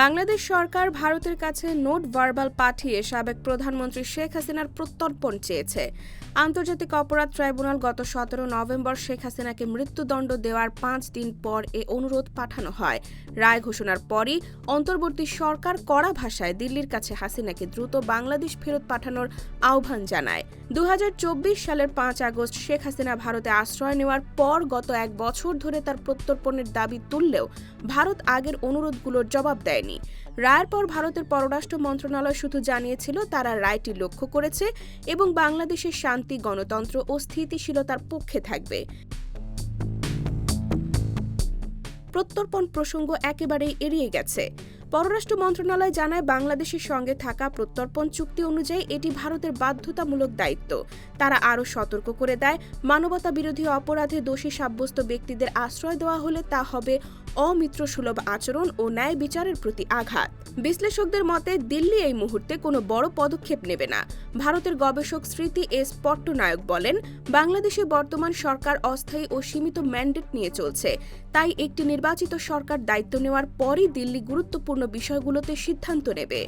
বাংলাদেশ সরকার ভারতের কাছে note verbal পাঠিয়ে সাবেক প্রধানমন্ত্রী শেখ হাসিনার প্রত্যর্পণ চেয়েছে। আন্তর্জাতিক অপরাধ ট্রাইব্যুনাল গত সতেরো নভেম্বর শেখ হাসিনাকে মৃত্যুদণ্ড দেওয়ার পাঁচ দিন পর এ অনুরোধ পাঠানো হয়। রায় ঘোষণার পরই অন্তর্বর্তী সরকার কড়া ভাষায় দিল্লির কাছে হাসিনাকে দ্রুত বাংলাদেশ ফেরত পাঠানোর আহ্বান জানায়। দু হাজার চব্বিশ সালের পাঁচ আগস্ট শেখ হাসিনা ভারতে আশ্রয় নেওয়ার পর গত এক বছর ধরে তার প্রত্যর্পণের দাবি তুললেও ভারত আগের অনুরোধগুলোর জবাব দেয়নি রায়ের পর ভারতের পররাষ্ট্র মন্ত্রণালয় শুধু জানিয়েছিল তারা রায়টি লক্ষ্য করেছে এবং বাংলাদেশের শান্তি, গণতন্ত্র ও স্থিতিশীলতার পক্ষে থাকবে। প্রত্যর্পণ প্রসঙ্গ একেবারেই এড়িয়ে গেছে। পররাষ্ট্র মন্ত্রণালয় জানায় বাংলাদেশের সঙ্গে থাকা প্রত্যর্পণ চুক্তি অনুযায়ী এটি ভারতের বাধ্যতামূলক দায়িত্ব। তারা আরও সতর্ক করে দেয় মানবতা বিরোধী অপরাধে দোষী সাব্যস্ত ব্যক্তিদের আশ্রয় দেওয়া হলে তা হবে অমিত্র সুলভ আচরণ ও ন্যায় বিচারের প্রতি আঘাত। বিশ্লেষকদের মতে, দিল্লি এই মুহূর্তে কোনো বড় পদক্ষেপ নেবে না। ভারতের গবেষক স্মৃতি এস পট্টনায়ক বলেন, বাংলাদেশে বর্তমান সরকার অস্থায়ী ও সীমিত ম্যান্ডেট নিয়ে চলছে। তাই একটি নির্বাচিত সরকার দায়িত্ব নেওয়ার পরই দিল্লি গুরুত্বপূর্ণ বিষয়গুলোতে সিদ্ধান্ত নেবে।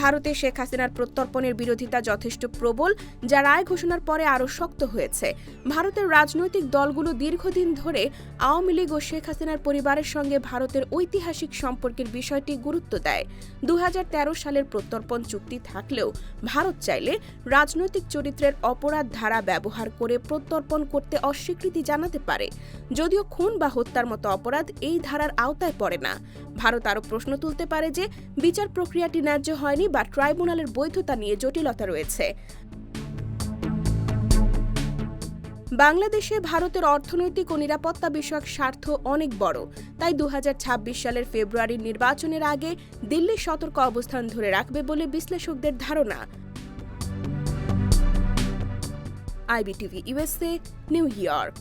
ভারতে শেখ হাসিনার প্রত্যর্পণের বিরোধিতা যথেষ্ট প্রবল, যা রায় ঘোষণার পরে আরও শক্ত হয়েছে। ভারতের রাজনৈতিক দলগুলো দীর্ঘদিন ধরে আওয়ামী লীগ ও শেখ হাসিনার পরিবারের সঙ্গে ভারতের ঐতিহাসিক সম্পর্কের বিষয়টি গুরুত্ব দেয়। দু হাজার তেরো সালের প্রত্যর্পণ চুক্তি থাকলেও ভারত চাইলে রাজনৈতিক চরিত্রের অপরাধ ধারা ব্যবহার করে প্রত্যর্পণ করতে অস্বীকৃতি জানাতে পারে। যদিও খুন বা হত্যার মতো অপরাধ এই ধারার আওতায় পড়ে না। ভারত আরও প্রশ্ন তুলতে পারে যে বিচার প্রক্রিয়াটি ন্যায্য হয়নি বা ট্রাইব্যুনালের বৈধতা নিয়ে জটিলতা রয়েছে। বাংলাদেশে ভারতের অর্থনৈতিক ও নিরাপত্তা বিষয়ক স্বার্থ অনেক বড়। তাই দু হাজার ছাব্বিশ সালের ফেব্রুয়ারির নির্বাচনের আগে দিল্লি সতর্ক অবস্থান ধরে রাখবে বলে বিশ্লেষকদের ধারণা। IBTV USA New York.